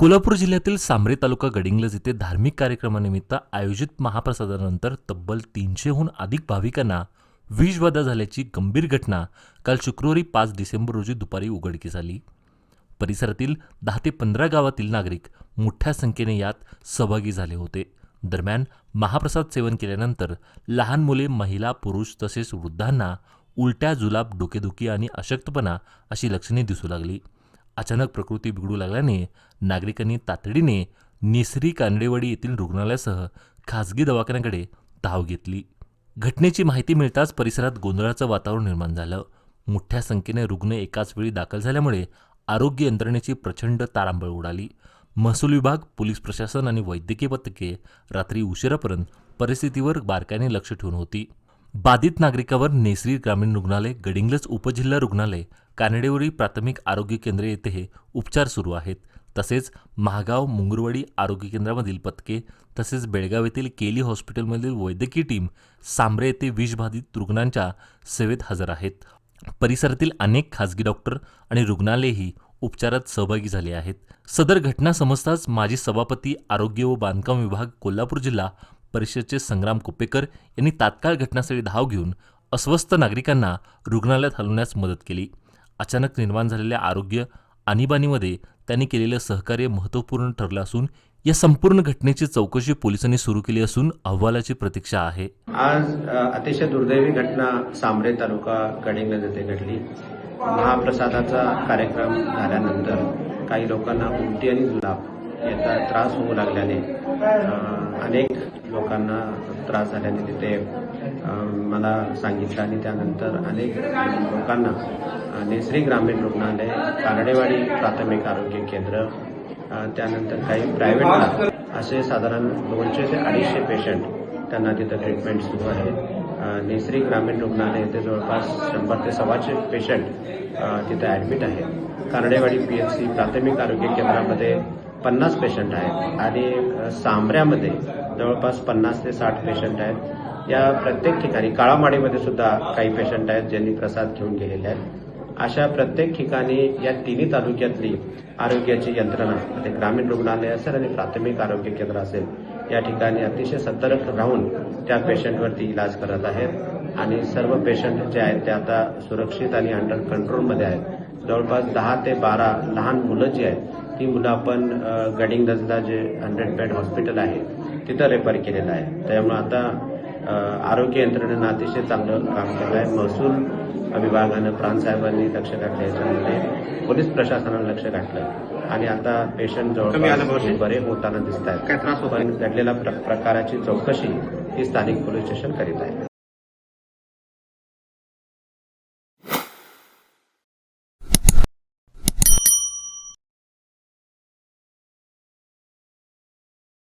कोल्हापूर जिल्ह्यातील सांबरे तालुका गडिंग्लज येथे धार्मिक कार्यक्रमानिमित्त आयोजित महाप्रसादानंतर तब्बल तीनशेहून अधिक भाविकांना विषबाधा झाल्याची गंभीर घटना काल शुक्रवारी पाच डिसेंबर रोजी दुपारी उघडकीस आली. परिसरातील दहा ते पंधरा गावातील नागरिक मोठ्या संख्येने यात सहभागी झाले होते. दरम्यान महाप्रसाद सेवन केल्यानंतर लहान मुले महिला पुरुष तसेच वृद्धांना उलट्या जुलाब डोकेदुखी आणि अशक्तपणा अशी लक्षणे दिसू लागली. अचानक प्रकृती बिघडू लागल्याने नागरिकांनी तातडीने निसरी कानडेवाडी येथील रुग्णालयासह खाजगी दवाखान्याकडे धाव घेतली. घटनेची माहिती मिळताच परिसरात गोंधळाचं वातावरण निर्माण झालं. मोठ्या संख्येने रुग्ण एकाच वेळी दाखल झाल्यामुळे आरोग्य यंत्रणेची प्रचंड तारांबळ उडाली. महसूल विभाग पोलीस प्रशासन आणि वैद्यकीय पथके रात्री उशिरापर्यंत परिस्थितीवर बारकाईने लक्ष ठेवून होती. बाधित नागरिकावर नेसरी ग्रामीण रुग्णालय गडिंग्लज उपजिल्हा रुग्णालय कानडेवरी प्राथमिक आरोग्य केंद्र येथे हे उपचार सुरू आहेत. तसेच महागाव मुंगुरवाडी आरोग्य केंद्रामधील पथके तसेच बेळगाव येथील केली हॉस्पिटलमधील वैद्यकीय टीम सांबरे येथे विषबाधित रुग्णांच्या सेवेत हजर आहेत. परिसरातील अनेक खासगी डॉक्टर आणि रुग्णालयही उपचारात सहभागी झाले आहेत. सदर घटना समजताच माजी सभापती आरोग्य व बांधकाम विभाग कोल्हापूर जिल्हा परिषदेचे संग्राम कुपेकर यांनी तात्काळ घटनास्थळी धाव घेऊन अस्वस्थ नागरिकांना रुग्णालयात हलवण्यास मदत केली. अचानक निर्माण झालेल्या आरोग्य आणीबाणीमध्ये त्यांनी केलेलं सहकार्य महत्त्वपूर्ण ठरलं असून या संपूर्ण घटनेची चौकशी पोलिसांनी सुरू केली असून अहवालाची प्रतीक्षा आहे. आज अतिशय दुर्दैवी घटना सामरे तालुका गडिंग्लज येथे घडली. महाप्रसादाचा कार्यक्रम झाल्यानंतर काही लोकांना उलटी आणि जुलाब याचा त्रास होऊ लागल्याने अनेक लोकांना त्रास झाल्याने तिथे मला सांगितलं आणि त्यानंतर अनेक लोकांना नेसरी ग्रामीण रुग्णालय कारडेवाडी प्राथमिक आरोग्य केंद्र त्यानंतर काही प्रायव्हेट असे साधारण दोनशे ते अडीचशे पेशंट त्यांना तिथं ट्रीटमेंट सुरू आहे. अ, नेसरी ग्रामीण रुग्णालय येथे जवळपास शंभर ते सव्वाशे पेशंट तिथे ॲडमिट आहे कारडेवाडी पी एच सी प्राथमिक आरोग्य केंद्रामध्ये पन्नास पेशंट आहेत. आणि सांबऱ्यामध्ये जवळपास पन्नास ते साठ पेशंट आहेत. या प्रत्येक ठिकाणी काळामाडीमध्ये सुद्धा काही पेशंट आहेत ज्यांनी प्रसाद घेऊन गेलेले आहेत. अशा प्रत्येक ठिकाणी या तिन्ही तालुक्यातली आरोग्याची यंत्रणा ते ग्रामीण रुग्णालय असेल आणि प्राथमिक आरोग्य केंद्र असेल या ठिकाणी अतिशय सतर्क राहून त्या पेशंटवरती इलाज करत आहेत. आणि सर्व पेशंट जे आहेत ते आता सुरक्षित आणि अंडर कंट्रोलमध्ये आहेत. जवळपास दहा ते बारा लहान मुलं जी आहेत ती मुलं आपण अ, गडिंग्लजला जे हंड्रेड बेड हॉस्पिटल आहे तिथं रेफर केलेलं आहे. त्यामुळे आता आरोग्य यंत्रणेनं अतिशय चांगलं काम केलं आहे. महसूल विभागानं प्राणसाहेबांनी लक्ष घातलं याच्यामध्ये. पोलीस प्रशासनानं लक्ष घातलं. आणि आता पेशंट जवळपास बरे होताना दिसत आहेत घडलेल्या प्र- प्रकाराची चौकशी ही स्थानिक पोलीस स्टेशन करीत आहे.